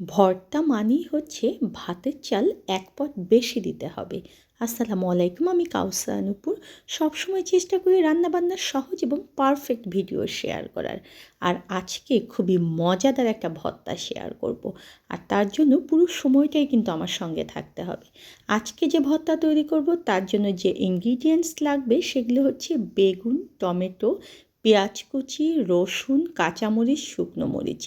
ভর্তা মানেই হচ্ছে ভাতের চাল এক পট বেশি দিতে হবে। আসসালামু আলাইকুম, আমি কাউসা নূপুর সবসময় চেষ্টা করি রান্নাবান্নার সহজ এবং পারফেক্ট ভিডিও শেয়ার করার। আর আজকে খুবই মজাদার একটা ভর্তা শেয়ার করব। আর তার জন্য পুরো সময়টাই কিন্তু আমার সঙ্গে থাকতে হবে। আজকে যে ভর্তা তৈরি করব, তার জন্য যে ইনগ্রিডিয়েন্টস লাগবে, সেগুলো হচ্ছে বেগুন, টমেটো পেঁয়াজ কুচি, রসুন, কাঁচামরিচ, শুকনো মরিচ।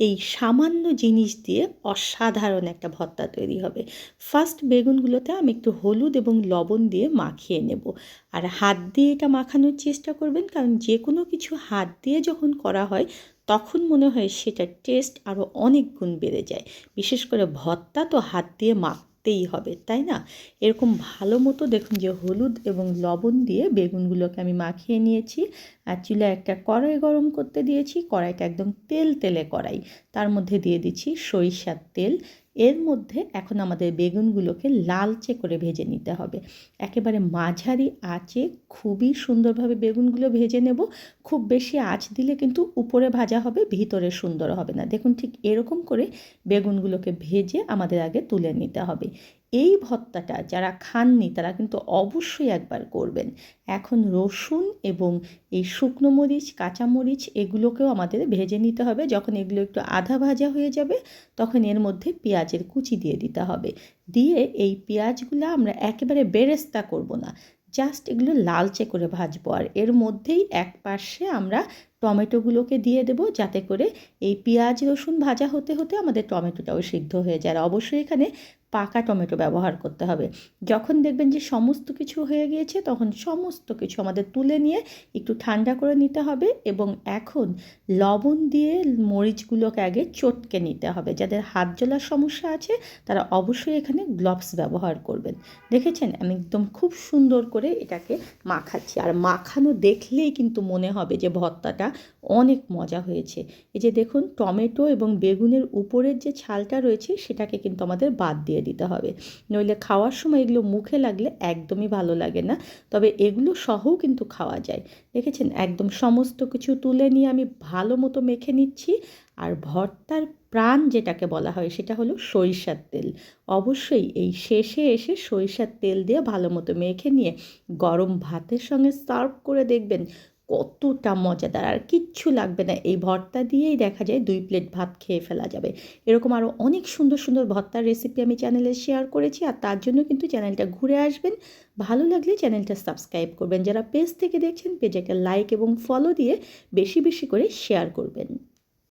এই সামান্য জিনিস দিয়ে অসাধারণ একটা ভর্তা তৈরি হবে। ফার্স্ট বেগুনগুলোতে আমি একটু হলুদ এবং লবণ দিয়ে মাখিয়ে নেব। আর হাত দিয়ে এটা মাখানোর চেষ্টা করবেন, কারণ যে কোনো কিছু হাত দিয়ে যখন করা হয়, তখন মনে হয় সেটার টেস্ট আরও অনেক গুণ বেড়ে যায়। বিশেষ করে ভর্তা তো হাত দিয়ে মাখ করতেই হবে, তাই না? এরকম ভালো মতো দেখুন যে হলুদ এবং লবণ দিয়ে বেগুনগুলোকে আমি মাখিয়ে নিয়েছি। আর চুলা একটা কড়াই গরম করতে দিয়েছি, কড়াইটা একদম তেল তেলে কড়াই। তার মধ্যে দিয়ে দিচ্ছি সরিষার তেল। এর মধ্যে এখন আমাদের বেগুনগুলোকে লালচে করে ভেজে নিতে হবে। একেবারে মাঝারি আঁচে খুবই সুন্দরভাবে বেগুনগুলো ভেজে নেব। খুব বেশি আঁচ দিলে কিন্তু উপরে ভাজা হবে, ভিতরে সুন্দর হবে না। দেখুন ঠিক এরকম করে বেগুনগুলোকে ভেজে আমাদের আগে তুলে নিতে হবে। এই ভত্তাটা যারা খাননি, তারা কিন্তু অবশ্যই একবার করবেন। এখন রসুন এবং এই শুকনো মরিচ কাঁচামরিচ এগুলোকেও আমাদের ভেজে নিতে হবে। যখন এগুলো একটু আধা ভাজা হয়ে যাবে, তখন এর মধ্যে পেঁয়াজের কুচি দিয়ে দিতে হবে। দিয়ে এই পেঁয়াজগুলো আমরা একেবারে বেরেস্তা করব না। জাস্ট এগুলো লালচে করে ভাজবো। আর এর মধ্যেই এক পাশে আমরা টমেটোগুলোকে দিয়ে দেবো যাতে করে এই পেঁয়াজ, রসুন ভাজা হতে হতে আমাদের টমেটোটাও সিদ্ধ হয়ে যায়। আর অবশ্যই এখানে পাকা টমেটো ব্যবহার করতে হবে। যখন দেখবেন যে সমস্ত কিছু হয়ে গিয়েছে, তখন সমস্ত কিছু আমাদের তুলে নিয়ে একটু ঠান্ডা করে নিতে হবে এবং এখন লবণ দিয়ে মরিচগুলোকে আগে চটকে নিতে হবে। যাদের হাত জ্বলার সমস্যা আছে, তারা অবশ্যই এখানে গ্লোভস ব্যবহার করবেন। দেখেছেন? আমি একদম খুব সুন্দর করে এটাকে মাখাচ্ছি। আর মাখানো দেখলেই কিন্তু মনে হবে যে ভর্তাটা অনেক মজা হয়েছে। এই যে দেখুন, টমেটো এবং বেগুনের উপরের যে ছালটা রয়েছে, সেটাকে কিন্তু আমাদের বাদ দিয়ে দিতে হবে। নইলে খাওয়ার সময় এগুলো মুখে লাগলে একদমই ভালো লাগে না। তবে এগুলো সহও কিন্তু খাওয়া যায়। দেখেছেন? একদম সমস্ত কিছু তুলে নিয়ে আমি ভালো মতো মেখে নিচ্ছি। আর ভর্তার প্রাণ যেটাকে বলা হয়, সেটা হলো সরিষার তেল। অবশ্যই এই শেষে এসে সরিষার তেল দিয়ে ভালো মতো মেখে নিয়ে গরম ভাতের সঙ্গে সার্ভ করে দেখবেন। কতটা মজাদার আর কিচ্ছু লাগবে না। এই ভর্তা দিয়েই দেখা যায় দুই প্লেট ভাত খেয়ে ফেলা যাবে। এরকম আরও অনেক সুন্দর সুন্দর ভর্তার রেসিপি আমি চ্যানেলে শেয়ার করেছি, আর তার জন্য কিন্তু চ্যানেলটা ঘুরে আসবেন। ভালো লাগলে চ্যানেলটা সাবস্ক্রাইব করবেন। যারা পেজ থেকে দেখছেন পেজে একটা লাইক এবং ফলো দিয়ে বেশি বেশি করে শেয়ার করবেন।